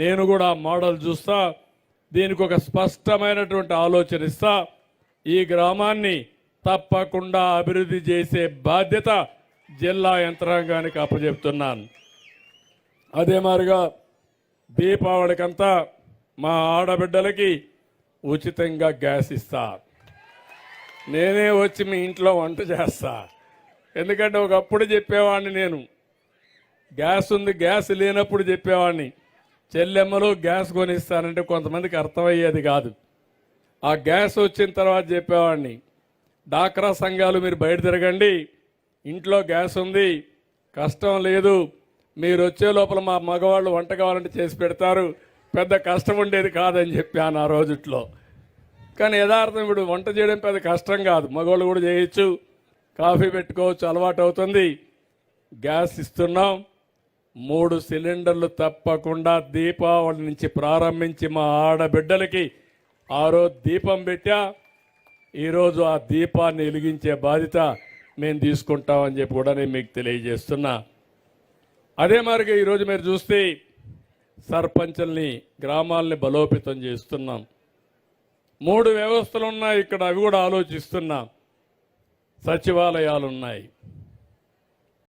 నేను కూడా మోడల్ చూస్తా దీనికి ఒక స్పష్టమైనటువంటి ఆలోచన ఇస్తా. ఈ గ్రామాన్ని తప్పకుండా అభివృద్ధి చేసే బాధ్యత జిల్లా యంత్రాంగానికి అప్పచెప్తున్నాను. అదే మారిగా దీపావళికంతా మా ఆడబిడ్డలకి ఉచితంగా గ్యాస్ ఇస్తా. నేనే వచ్చి మీ ఇంట్లో వంట చేస్తా. ఎందుకంటే ఒకప్పుడు చెప్పేవాడిని నేను. గ్యాస్ ఉంది గ్యాస్ లేనప్పుడు చెప్పేవాడిని. చెల్లెమ్మలు గ్యాస్ కొనిస్తానంటే కొంతమందికి అర్థమయ్యేది కాదు. ఆ గ్యాస్ వచ్చిన తర్వాత చెప్పేవాడిని డాక్రా సంఘాలు మీరు బయట తిరగండి ఇంట్లో గ్యాస్ ఉంది కష్టం లేదు మీరు వచ్చే లోపల మా మగవాళ్ళు వంట కావాలంటే చేసి పెడతారు పెద్ద కష్టం ఉండేది కాదని చెప్పాను ఆ రోజుట్లో. కానీ యథార్థం ఇప్పుడు వంట చేయడం పెద్ద కష్టం కాదు. మగవాళ్ళు కూడా చేయొచ్చు కాఫీ పెట్టుకోవచ్చు అలవాటు అవుతుంది. గ్యాస్ ఇస్తున్నాం మూడు సిలిండర్లు తప్పకుండా దీపావళి నుంచి ప్రారంభించి మా ఆడబిడ్డలకి ఆ రోజు దీపం పెట్టా. ఈరోజు ఆ దీపాన్ని వెలిగించే బాధ్యత మేము తీసుకుంటామని చెప్పి కూడా నేను మీకు తెలియజేస్తున్నా. అదే మరిగా ఈరోజు మీరు చూస్తే సర్పంచుల్ని గ్రామాల్ని బలోపేతం చేస్తున్నాం. మూడు వ్యవస్థలు ఉన్నాయి ఇక్కడ అవి కూడా ఆలోచిస్తున్నాం. సచివాలయాలు ఉన్నాయి